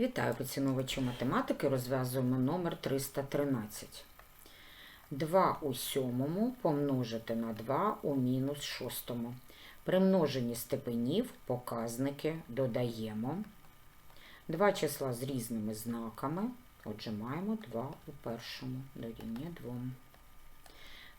Вітаю поціновувачі математики. Розв'язуємо номер 313. 2 у сьомому помножити на 2 у мінус шостому. При множенні степенів показники додаємо. Два числа з різними знаками. Отже, маємо 2 у першому дорівнює 2.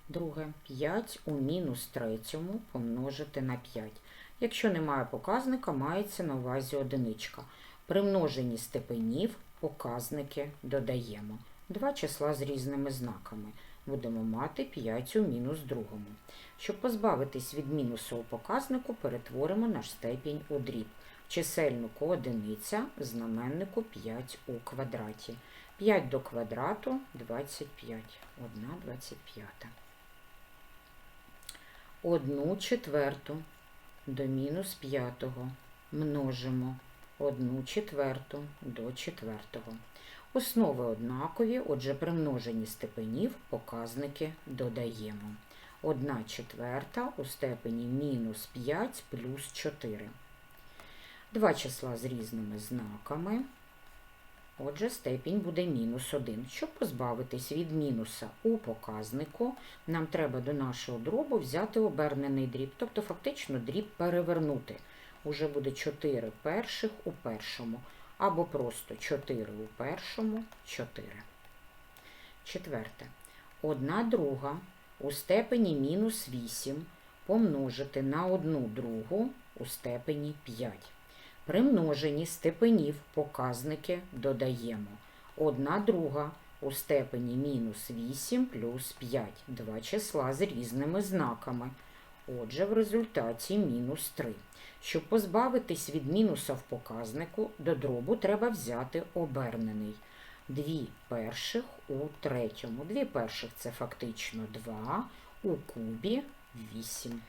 Друге, 5 у мінус третьому помножити на 5. Якщо немає показника, мається на увазі одиничка. При множенні степенів показники додаємо. Два числа з різними знаками. Будемо мати 5 у мінус другому. Щоб позбавитись від мінусу у показнику, перетворимо наш степінь у дріб. Чисельнику одиниця, знаменнику 5 у квадраті. 5 до квадрату 25. 1 25. Одну четверту до мінус п'ятого множимо 1 четверту до четвертого. Основи однакові, отже, при множенні степенів показники додаємо. 1 четверта у степені мінус 5 плюс 4. Два числа з різними знаками. Отже, степінь буде мінус 1. Щоб позбавитись від мінуса у показнику, нам треба до нашого дробу взяти обернений дріб, тобто фактично дріб перевернути. Уже буде 4 перших у першому, або просто 4 у першому, 4. Четверте. 1 друга у степені мінус 8 помножити на 1 другу у степені 5. При множенні степенів показники додаємо. 1 друга у степені мінус 8 плюс 5. Два числа з різними знаками. Отже, в результаті мінус 3. Щоб позбавитись від мінуса в показнику, до дробу треба взяти обернений. Дві перших у третьому. Дві перших це фактично 2, у кубі 8.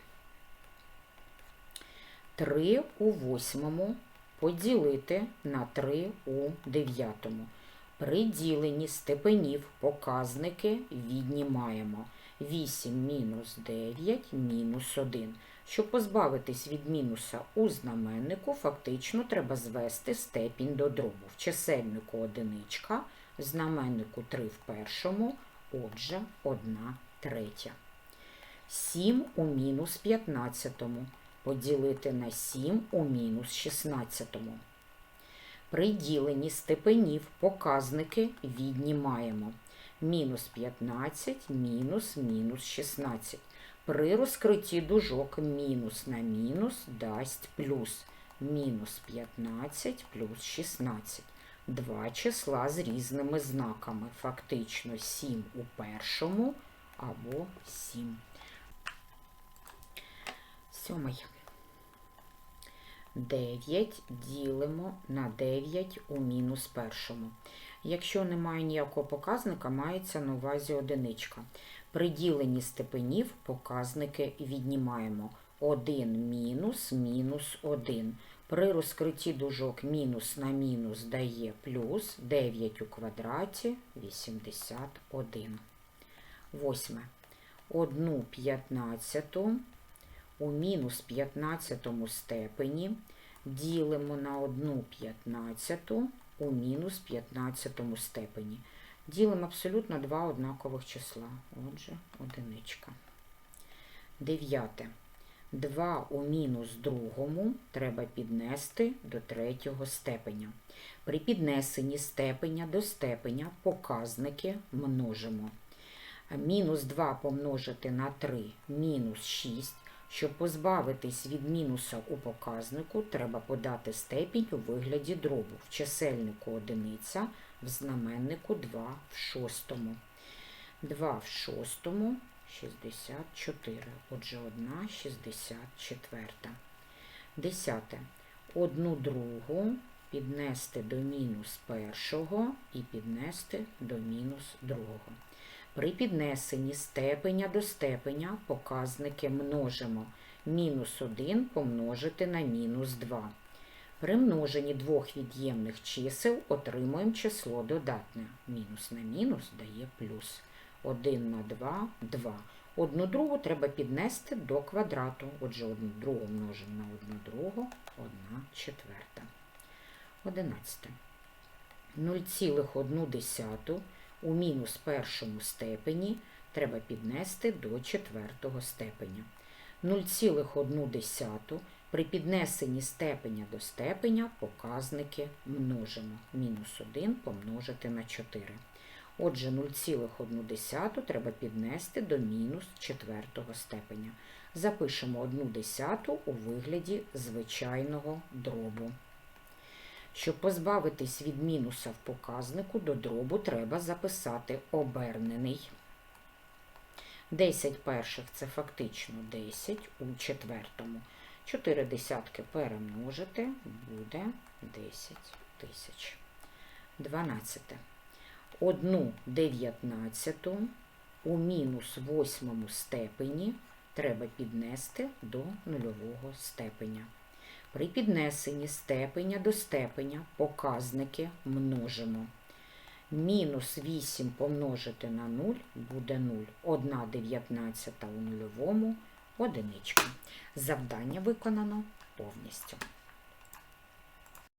3 у восьмому поділити на 3 у дев'ятому. При діленні степенів показники віднімаємо. 8 мінус 9 мінус 1. Щоб позбавитись від мінуса у знаменнику, фактично треба звести степінь до дробу. В чисельнику одиничка, в знаменнику 3 в першому, отже, 1 третя. 7 у мінус 15 поділити на 7 у мінус 16. При діленні степенів показники віднімаємо. Мінус 15, мінус, мінус 16. При розкритті дужок мінус на мінус дасть плюс. Мінус 15 плюс 16. Два числа з різними знаками. Фактично 7 у першому або 7. Сьомий. 9 ділимо на 9 у мінус першому. Якщо немає ніякого показника, мається на увазі одиничка. При діленні степенів показники віднімаємо 1 мінус мінус 1. При розкритті дужок мінус на мінус дає плюс 9 у квадраті 81. Восьме. 1 п'ятнадцяту у мінус 15 степені ділимо на 1 п'ятнадцяту у мінус 15 степені. Ділимо абсолютно два однакових числа. Отже, одиничка. Дев'яте. 2 у мінус другому треба піднести до третього степеня. При піднесенні степеня до степеня показники множимо. Мінус 2 помножити на 3 мінус 6. Щоб позбавитись від мінуса у показнику, треба подати степінь у вигляді дробу. В чисельнику одиниця, в знаменнику 2 в шостому. 2 в шостому 64. Отже, 1 64. Десяте. Одну другу піднести до мінус першого і піднести до мінус другого. При піднесенні степеня до степеня показники множимо. Мінус 1 помножити на мінус 2. При множенні двох від'ємних чисел отримуємо число додатне. Мінус на мінус дає плюс. 1 на 2 – 2. Одну другу треба піднести до квадрату. Отже, одну другу множимо на одну другу, 1 четверта. 11. 0,1 у мінус першому степені треба піднести до четвертого степеня. 0,1 при піднесенні степеня до степеня показники множимо. Мінус 1 помножити на 4. Отже, 0,1 треба піднести до мінус четвертого степеня. Запишемо 1 десяту у вигляді звичайного дробу. Щоб позбавитись від мінуса в показнику, до дробу треба записати обернений. 10 перших це фактично 10 у четвертому. 4 десятки перемножити буде 10 тисяч. 12. 1 дев'ятнадцяту у мінус восьмому степені треба піднести до нульового степеня. При піднесенні степеня до степеня показники множимо. Мінус 8 помножити на 0 буде 0. 1 дев'ятнадцята у нульовому одиничка. Завдання виконано повністю.